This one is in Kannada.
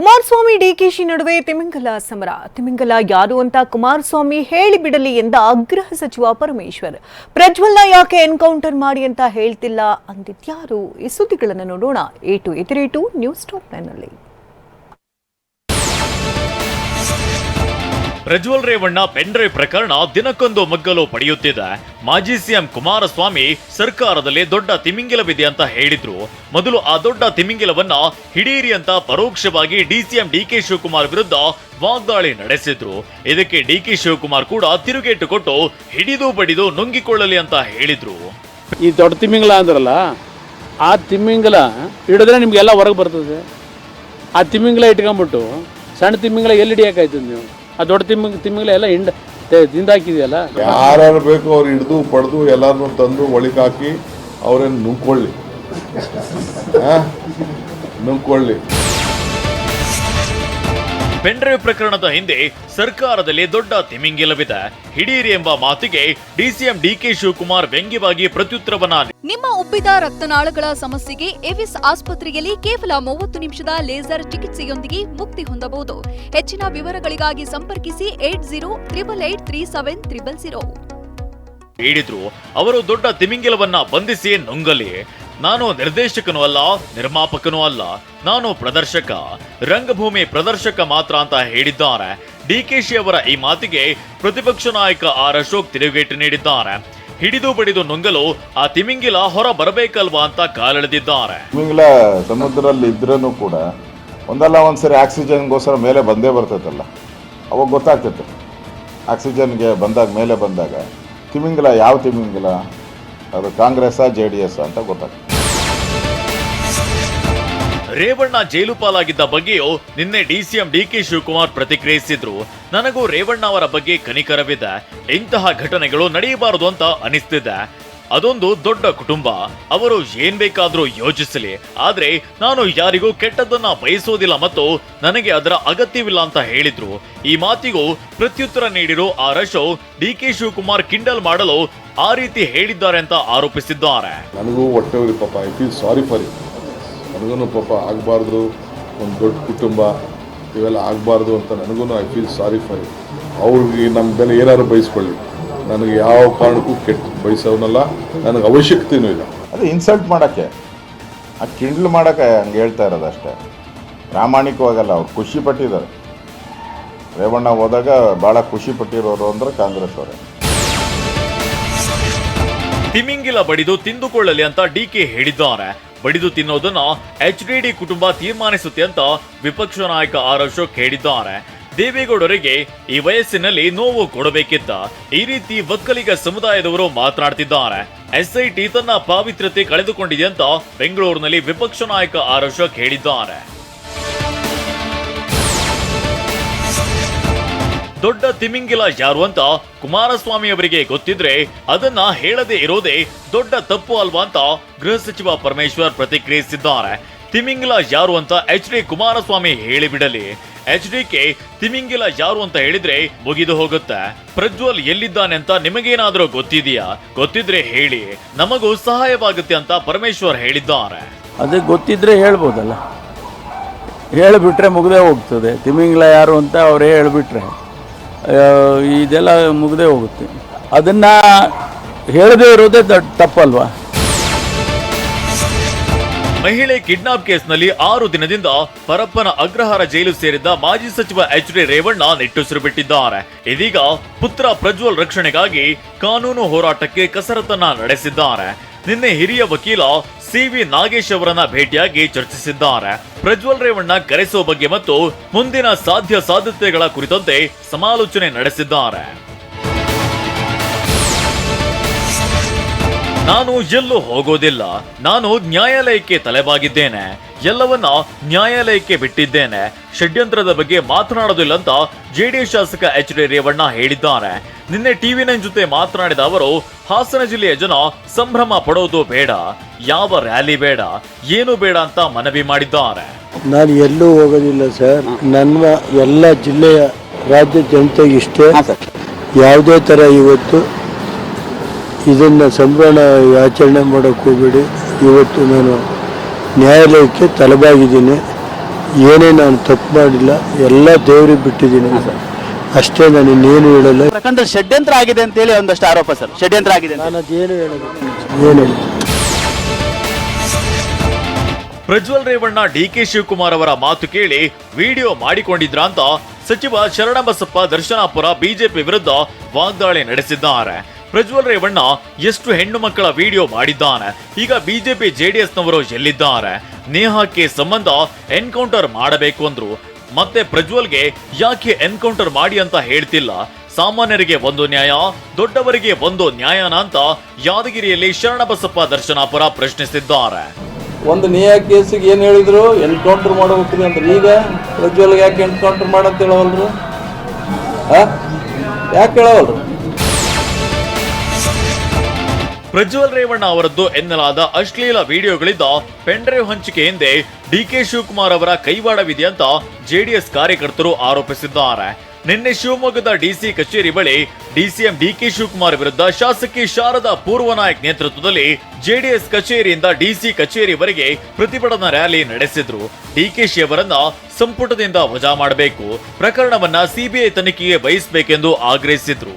ಕುಮಾರಸ್ವಾಮಿ ಡಿಕೆಶಿ ನಡುವೆ ತಿಮಿಂಗಲ ಸಮರ. ತಿಮಿಂಗಲ ಯಾರು ಅಂತ ಕುಮಾರಸ್ವಾಮಿ ಹೇಳಿಬಿಡಲಿ ಎಂದ ಅಗ್ರಹ ಸಚಿವ ಪರಮೇಶ್ವರ್. ಪ್ರಜ್ವಲ್ನ ಯಾಕೆ ಎನ್ಕೌಂಟರ್ ಮಾಡಿ ಅಂತ ಹೇಳ್ತಿಲ್ಲ? ಅಂದಿದ್ಯಾರು? ಈ ಸುದ್ದಿಗಳನ್ನು ನೋಡೋಣ. ಏಟು ಎದುರೇಟು news top Prajwal Revanna pen drive ಪ್ರಕರಣ ದಿನಕ್ಕೊಂದು ಮಗ್ಗಲು ಪಡೆಯುತ್ತಿದೆ. ಮಾಜಿ ಸಿಎಂ ಕುಮಾರಸ್ವಾಮಿ ಸರ್ಕಾರದಲ್ಲಿ ದೊಡ್ಡ ತಿಮಿಂಗಿಲವಿದೆ ಅಂತ ಹೇಳಿದ್ರು. ಮೊದಲು ಆ ದೊಡ್ಡ ತಿಮಿಂಗಿಲವನ್ನ ಹಿಡೀರಿ ಅಂತ ಪರೋಕ್ಷವಾಗಿ ಡಿಸಿಎಂ ಡಿಕೆ ಶಿವಕುಮಾರ್ ವಿರುದ್ಧ ವಾಗ್ದಾಳಿ ನಡೆಸಿದ್ರು. ಇದಕ್ಕೆ ಡಿಕೆ ಶಿವಕುಮಾರ್ ಕೂಡ ತಿರುಗೇಟು ಕೊಟ್ಟು ಹಿಡಿದು ಬಡಿದು ನುಂಗಿಕೊಳ್ಳಲಿ ಅಂತ ಹೇಳಿದ್ರು. ಈ ದೊಡ್ಡ ತಿಮಿಂಗಲ ಅಂದ್ರಲ್ಲ, ಆ ತಿಮಿಂಗಲ ಹಿಡಿದ್ರೆ ನಿಮಗೆಲ್ಲ ಹೊರಗೆ ಬರ್ತದೆ. ಆ ತಿಮಿಂಗಲ ಇಟ್ಕೊಂಬಿಟ್ಟು ಸಣ್ಣ ತಿಮಿಂಗಲ ಎಲ್ಲಿ ಹಿಡಿಯೋಕ್ಕಾಯ್ತು ನೀವು? ಆ ದೊಡ್ಡ ತಿಮ್ಮಿಗೆ ತಿಮ್ಮಗಳೆಲ್ಲ ಎಲ್ಲ ಹಿಂಡ ತಿಂದಾಕಿದೆಯಲ್ಲ ಯಾರು ಬೇಕು ಅವ್ರು ಹಿಡಿದು, ಪಡೆದು ಎಲ್ಲರನ್ನೂ ತಂದು ಒಳಿಕಾಕಿ ಅವರನ್ನು ನುಂಗ್ಕೊಳ್ಳಿ. ಆ? ಪೆನ್ಡ್ರೈವ್ ಪ್ರಕರಣದ ಹಿಂದೆ ಸರ್ಕಾರದಲ್ಲಿ ದೊಡ್ಡ ತಿಮಿಂಗಿಲವಿದೆ ಹಿಡೀರಿ ಎಂಬ ಮಾತಿಗೆ ಡಿಸಿಎಂ ಡಿಕೆ ಶಿವಕುಮಾರ್ ವ್ಯಂಗ್ಯವಾಗಿ ಪ್ರತ್ಯುತ್ತರವನ್ನ ನಿಮ್ಮ ಉಬ್ಬಿದ ರಕ್ತನಾಳಗಳ ಸಮಸ್ಯೆಗೆ ಎವಿಸ್ ಆಸ್ಪತ್ರೆಯಲ್ಲಿ ಕೇವಲ ಮೂವತ್ತು ನಿಮಿಷದ ಲೇಸರ್ ಚಿಕಿತ್ಸೆಯೊಂದಿಗೆ ಮುಕ್ತಿ ಹೊಂದಬಹುದು. ಹೆಚ್ಚಿನ ವಿವರಗಳಿಗಾಗಿ ಸಂಪರ್ಕಿಸಿ eight zero triple eight three seven triple zero. ಹೇಳಿದ್ರು ಅವರು ದೊಡ್ಡ ತಿಮಿಂಗಿಲವನ್ನ ಬಂಧಿಸಿ ನುಂಗಲಿ. ನಾನು ನಿರ್ದೇಶಕನೂ ಅಲ್ಲ, ನಿರ್ಮಾಪಕನೂ ಅಲ್ಲ. ನಾನು ಪ್ರದರ್ಶಕ, ರಂಗಭೂಮಿ ಪ್ರದರ್ಶಕ ಮಾತ್ರ ಅಂತ ಹೇಳಿದ್ದಾರೆ. ಡಿಕೆಶಿ ಅವರ ಈ ಮಾತಿಗೆ ಪ್ರತಿಪಕ್ಷ ನಾಯಕ ಆರ್. ಅಶೋಕ್ ತಿರುಗೇಟು ನೀಡಿದ್ದಾರೆ. ಹಿಡಿದು ಬಡಿದು ನುಂಗಲು ಆ ತಿಮಿಂಗಿಲ ಹೊರ ಬರಬೇಕಲ್ವಾ ಅಂತ ಕಾಲೆಳೆದಿದ್ದಾರೆ. ತಿಮಿಂಗಿಲ ಸಮುದ್ರದಲ್ಲಿ ಇದ್ರೂ ಕೂಡ ಒಂದಲ್ಲ ಒಂದ್ಸರಿ ಆಕ್ಸಿಜನ್ಗೋಸ್ಕರ ಮೇಲೆ ಬಂದೇ ಬರ್ತೈತಲ್ಲ. ಅವಾಗ ಗೊತ್ತಾಗ್ತೈತೆ ಆಕ್ಸಿಜನ್ಗೆ ಬಂದಾಗ, ಮೇಲೆ ಬಂದಾಗ ತಿಮಿಂಗಿಲ ಯಾವ ತಿಮಿಂಗಿಲ? ಅದು ಕಾಂಗ್ರೆಸ್ಸಾ, ಜೆ ಡಿ ಎಸ್ ಅಂತ ಗೊತ್ತಾಗ್ತದೆ ರೇವಣ್ಣ ಜೈಲು ಪಾಲಾಗಿದ್ದ ಬಗ್ಗೆಯೂ ನಿನ್ನೆ ಡಿಸಿಎಂ ಡಿಕೆ ಶಿವಕುಮಾರ್ ಪ್ರತಿಕ್ರಿಯಿಸಿದ್ರು. ನನಗೂ ರೇವಣ್ಣ ಅವರ ಬಗ್ಗೆ ಕನಿಕರವಿದೆ. ಇಂತಹ ಘಟನೆಗಳು ನಡೆಯಬಾರದು ಅಂತ ಅನಿಸ್ತಿದೆ. ಅದೊಂದು ದೊಡ್ಡ ಕುಟುಂಬ. ಅವರು ಏನ್ ಬೇಕಾದ್ರೂ ಯೋಚಿಸಲಿ. ಆದ್ರೆ ನಾನು ಯಾರಿಗೂ ಕೆಟ್ಟದನ್ನ ಬಯಸೋದಿಲ್ಲ ಮತ್ತು ನನಗೆ ಅದರ ಅಗತ್ಯವಿಲ್ಲ ಅಂತ ಹೇಳಿದ್ರು. ಈ ಮಾತಿಗೂ ಪ್ರತ್ಯುತ್ತರ ನೀಡಿರೋ ಆ ರಶೋ ಡಿ ಕೆ ಶಿವಕುಮಾರ್ ಕಿಂಡಲ್ ಮಾಡಲು ಆ ರೀತಿ ಹೇಳಿದ್ದಾರೆ ಅಂತ ಆರೋಪಿಸಿದ್ದಾರೆ. ನನಗೂ ಸಾರಿ ಫಾರ್ ಯು ನನಗೂ ಪಾಪ ಆಗಬಾರ್ದು ಒಂದು ದೊಡ್ಡ ಕುಟುಂಬ ಇವೆಲ್ಲ ಆಗಬಾರ್ದು ಅಂತ ನನಗೂ ಐ ಫೀಲ್ ಸಾರಿ ಫಾರ್ ಅವ್ರಿಗೆ ನಮ್ಮ ಬೆಲೆ ಏನಾದ್ರು ಬಯಸ್ಕೊಳ್ಳಿ ನನಗೆ ಯಾವ ಕಾರಣಕ್ಕೂ ಕೆಟ್ಟ ಬಯಸೋನಲ್ಲ ನನಗೆ ಅವಶ್ಯಕತೆಯೂ ಇಲ್ಲ. ಅದು ಇನ್ಸಲ್ಟ್ ಮಾಡೋಕ್ಕೆ. ಆ ಕಿಂಡ್ಲ್ ಮಾಡೋಕ್ಕೆ ಹಂಗೆ ಹೇಳ್ತಾ ಇರೋದು ಅಷ್ಟೇ. ಪ್ರಾಮಾಣಿಕವಾಗಲ್ಲ ಅವ್ರು ಖುಷಿ ಪಟ್ಟಿದ್ದಾರೆ. ರೇವಣ್ಣ ಹೋದಾಗ ಭಾಳ ಖುಷಿ ಪಟ್ಟಿರೋರು ಅಂದ್ರೆ ಕಾಂಗ್ರೆಸ್ ಅವರೇ. ತಿಮಿಂಗಿಲ ಬಡಿದು ತಿಂದುಕೊಳ್ಳಲಿ ಅಂತ ಡಿ ಕೆ ಹೇಳಿದ್ದಾರೆ. ಬಡಿದು ತಿನ್ನೋದನ್ನ ಎಚ್ ಡಿ ಡಿ ಕುಟುಂಬ ತೀರ್ಮಾನಿಸುತ್ತೆ ಅಂತ ವಿಪಕ್ಷ ನಾಯಕ ಆರ್ ಅಶೋಕ್ ಹೇಳಿದ್ದಾರೆ. ದೇವೇಗೌಡರಿಗೆ ಈ ವಯಸ್ಸಿನಲ್ಲಿ ನೋವು ಕೊಡಬೇಕಿತ್ತ ಈ ರೀತಿ ಒಕ್ಕಲಿಗ ಸಮುದಾಯದವರು ಮಾತನಾಡ್ತಿದ್ದಾರೆ. ಎಸ್ಐಟಿ ತನ್ನ ಪಾವಿತ್ರ್ಯತೆ ಕಳೆದುಕೊಂಡಿದೆ ಅಂತ ಬೆಂಗಳೂರಿನಲ್ಲಿ ವಿಪಕ್ಷ ನಾಯಕ ಆರ್ ಅಶೋಕ್ ಹೇಳಿದ್ದಾರೆ. ದೊಡ್ಡ ತಿಮಿಂಗಿಲ ಯಾರು ಅಂತ ಕುಮಾರಸ್ವಾಮಿ ಅವರಿಗೆ ಗೊತ್ತಿದ್ರೆ ಅದನ್ನ ಹೇಳದೆ ಇರೋದೇ ದೊಡ್ಡ ತಪ್ಪು ಅಲ್ವಾ ಅಂತ ಗೃಹ ಸಚಿವ ಪರಮೇಶ್ವರ್ ಪ್ರತಿಕ್ರಿಯಿಸಿದ್ದಾರೆ. ತಿಮಿಂಗಿಲ ಯಾರು ಅಂತ ಎಚ್ ಡಿ ಕುಮಾರಸ್ವಾಮಿ ಹೇಳಿಬಿಡಲಿ. ಎಚ್ ಡಿ ಕೆ ತಿಮಿಂಗಿಲ ಯಾರು ಅಂತ ಹೇಳಿದ್ರೆ ಮುಗಿದು ಹೋಗುತ್ತೆ. ಪ್ರಜ್ವಲ್ ಎಲ್ಲಿದ್ದಾನೆ ಅಂತ ನಿಮಗೇನಾದ್ರೂ ಗೊತ್ತಿದೆಯಾ? ಗೊತ್ತಿದ್ರೆ ಹೇಳಿ. ನಮಗೂ ಸಹಾಯವಾಗುತ್ತೆ ಅಂತ ಪರಮೇಶ್ವರ್ ಹೇಳಿದ್ದಾರೆ. ಅದೇ ಗೊತ್ತಿದ್ರೆ ಹೇಳ್ಬೋದಲ್ಲ. ಹೇಳಿಬಿಟ್ರೆ ಮುಗದೆ ಹೋಗ್ತದೆ. ತಿಮಿಂಗಿಲ ಯಾರು ಅಂತ ಅವರೇ ಹೇಳಿಬಿಟ್ರೆ. ಇದೆಲ್ಲ ಮುಗ್ದೇ ಹೋಗುತ್ತೆ. ಅದನ್ನ ಹೇಳದೇ ಇರೋದೇ ತಪ್ಪಲ್ವಾ? ಮಹಿಳೆ ಕಿಡ್ನಾಪ್ ಕೇಸ್ನಲ್ಲಿ ಆರು ದಿನದಿಂದ ಪರಪ್ಪನ ಅಗ್ರಹಾರ ಜೈಲು ಸೇರಿದ್ದ ಮಾಜಿ ಸಚಿವ ಎಚ್ ಡಿ ರೇವಣ್ಣ ನಿಟ್ಟುಸಿರು ಬಿಟ್ಟಿದ್ದಾರೆ. ಇದೀಗ ಪುತ್ರ ಪ್ರಜ್ವಲ್ ರಕ್ಷಣೆಗಾಗಿ ಕಾನೂನು ಹೋರಾಟಕ್ಕೆ ಕಸರತ್ತನ್ನ ನಡೆಸಿದ್ದಾರೆ. ನಿನ್ನೆ ಹಿರಿಯ ವಕೀಲ ಸಿ ವಿ ನಾಗೇಶ್ ಅವರನ್ನ ಭೇಟಿಯಾಗಿ ಚರ್ಚಿಸಿದ್ದಾರೆ. ಪ್ರಜ್ವಲ್ ರೇವಣ್ಣ ಕರೆಸುವ ಬಗ್ಗೆ ಮತ್ತು ಮುಂದಿನ ಸಾಧ್ಯ ಸಾಧ್ಯತೆಗಳ ಕುರಿತಂತೆ ಸಮಾಲೋಚನೆ ನಡೆಸಿದ್ದಾರೆ. ನಾನು ಎಲ್ಲೂ ಹೋಗೋದಿಲ್ಲ. ನಾನು ನ್ಯಾಯಾಲಯಕ್ಕೆ ತಲೆಬಾಗಿದ್ದೇನೆ. ಎಲ್ಲವನ್ನ ನ್ಯಾಯಾಲಯಕ್ಕೆ ಬಿಟ್ಟಿದ್ದೇನೆ. ಷಡ್ಯಂತ್ರದ ಬಗ್ಗೆ ಮಾತನಾಡೋದಿಲ್ಲ ಅಂತ ಜೆಡಿಎಸ್ ಶಾಸಕ ಎಚ್ ಡಿ ರೇವಣ್ಣ ಹೇಳಿದ್ದಾರೆ. ನಿನ್ನೆ ಟಿವಿ ನೈನ್ ಜೊತೆ ಮಾತನಾಡಿದ ಅವರು, ಹಾಸನ ಜಿಲ್ಲೆಯ ಜನ ಸಂಭ್ರಮ ಪಡೋದು ಬೇಡ, ಯಾವ ರ್ಯಾಲಿ ಬೇಡ, ಏನು ಬೇಡ ಅಂತ ಮನವಿ ಮಾಡಿದ್ದಾರೆ. ನಾನು ಎಲ್ಲೂ ಹೋಗೋದಿಲ್ಲ ಸರ್. ನನ್ನ ಎಲ್ಲ ಜಿಲ್ಲೆಯ ರಾಜ್ಯ ಜನತೆ ಇಷ್ಟೇ. ಯಾವುದೇ ಥರ ಇವತ್ತು ಇದನ್ನು ಸಂಭ್ರಮ ಆಚರಣೆ ಮಾಡೋಕ್ಕೆ ಹೋಗ್ಬೇಡಿ. ಇವತ್ತು ನಾನು ನ್ಯಾಯಾಲಯಕ್ಕೆ ತಲೆಬಾಗಿದ್ದೀನಿ. ಏನೇ ನಾನು ತಪ್ಪು ಮಾಡಿಲ್ಲ, ಎಲ್ಲ ದೇವ್ರಿಗೆ ಬಿಟ್ಟಿದ್ದೀನಿ ಅಷ್ಟೇ ನಾನು ಇನ್ನೇನು ಹೇಳಲ್ಲ. ಪ್ರಕರಣದಲ್ಲಿ ಷಡ್ಯಂತ್ರ ಆಗಿದೆ ಅಂತ ಹೇಳಿ ಒಂದಷ್ಟು ಆರೋಪ ಸರ್. ಷಡ್ಯಂತ್ರ ಆಗಿದೆ ಅಂತ. ನಾನು ಅದೇನು ಹೇಳಲ್ಲ ಏನು ಹೇಳ ಪ್ರಜ್ವಲ್ ರೇವಣ್ಣ ಡಿ ಕೆ ಶಿವಕುಮಾರ್ ಅವರ ಮಾತು ಕೇಳಿ ವಿಡಿಯೋ ಮಾಡಿಕೊಂಡಿದ್ರ ಅಂತ ಸಚಿವ ಶರಣಬಸಪ್ಪ ದರ್ಶನಾಪುರ ಬಿಜೆಪಿ ವಿರುದ್ಧ ವಾಗ್ದಾಳಿ ನಡೆಸಿದ್ದಾರೆ. ಪ್ರಜ್ವಲ್ ರೇವಣ್ಣ ಎಷ್ಟು ಹೆಣ್ಣು ಮಕ್ಕಳ ವಿಡಿಯೋ ಮಾಡಿದ್ದಾನೆ. ಈಗ ಬಿಜೆಪಿ ಜೆಡಿಎಸ್ನವರು ಎಲ್ಲಿದ್ದಾರೆ. ನೇಹಾಕ್ಕೆ ಸಂಬಂಧ ಎನ್ಕೌಂಟರ್ ಮಾಡಬೇಕು ಅಂದ್ರು. ಮತ್ತೆ ಪ್ರಜ್ವಲ್ಗೆ ಯಾಕೆ ಎನ್ಕೌಂಟರ್ ಮಾಡಿ ಅಂತ ಹೇಳ್ತಿಲ್ಲ? ಸಾಮಾನ್ಯರಿಗೆ ಒಂದು ನ್ಯಾಯ, ದೊಡ್ಡವರಿಗೆ ಒಂದು ನ್ಯಾಯನ ಅಂತ ಯಾದಗಿರಿಯಲ್ಲಿ ಶರಣಬಸಪ್ಪ ದರ್ಶನಾಪುರ ಪ್ರಶ್ನಿಸಿದ್ದಾರೆ. ಒಂದು ನ್ಯಾಯ ಕೇಸಿಗೆ ಏನು ಹೇಳಿದ್ರು? ಎನ್ಕೌಂಟರ್ ಮಾಡಬೇಕ್ರಿ ಅಂದ್ರೆ ಈಗ ಪ್ರಜ್ವಲ್ಗೆ ಯಾಕೆ ಎನ್ಕೌಂಟರ್ ಮಾಡಂತ ಹೇಳವಲ್ರು? ಯಾಕೆ ಹೇಳವಲ್ರು? ಪ್ರಜ್ವಲ್ ರೇವಣ್ಣ ಅವರದ್ದು ಎನ್ನಲಾದ ಅಶ್ಲೀಲ ವಿಡಿಯೋಗಳಿದ್ದ ಪೆಂಡ್ರೈವ್ ಹಂಚಿಕೆ ಹಿಂದೆ ಡಿಕೆ ಶಿವಕುಮಾರ್ ಅವರ ಕೈವಾಡವಿದೆ ಅಂತ ಜೆಡಿಎಸ್ ಕಾರ್ಯಕರ್ತರು ಆರೋಪಿಸಿದ್ದಾರೆ. ನಿನ್ನೆ ಶಿವಮೊಗ್ಗದ ಡಿಸಿ ಕಚೇರಿ ಬಳಿ ಡಿಸಿಎಂ ಡಿಕೆ ಶಿವಕುಮಾರ್ ವಿರುದ್ಧ ಶಾಸಕಿ ಶಾರದಾ ಪೂರ್ವನಾಯಕ್ ನೇತೃತ್ವದಲ್ಲಿ ಜೆಡಿಎಸ್ ಕಚೇರಿಯಿಂದ ಡಿಸಿ ಕಚೇರಿವರೆಗೆ ಪ್ರತಿಭಟನಾ ರ್ಯಾಲಿ ನಡೆಸಿದ್ರು. ಡಿಕೆಶಿ ಅವರನ್ನ ಸಂಪುಟದಿಂದ ವಜಾ ಮಾಡಬೇಕು. ಪ್ರಕರಣವನ್ನ ಸಿಬಿಐ ತನಿಖೆಗೆ ವಹಿಸಬೇಕೆಂದು ಆಗ್ರಹಿಸಿದ್ರು.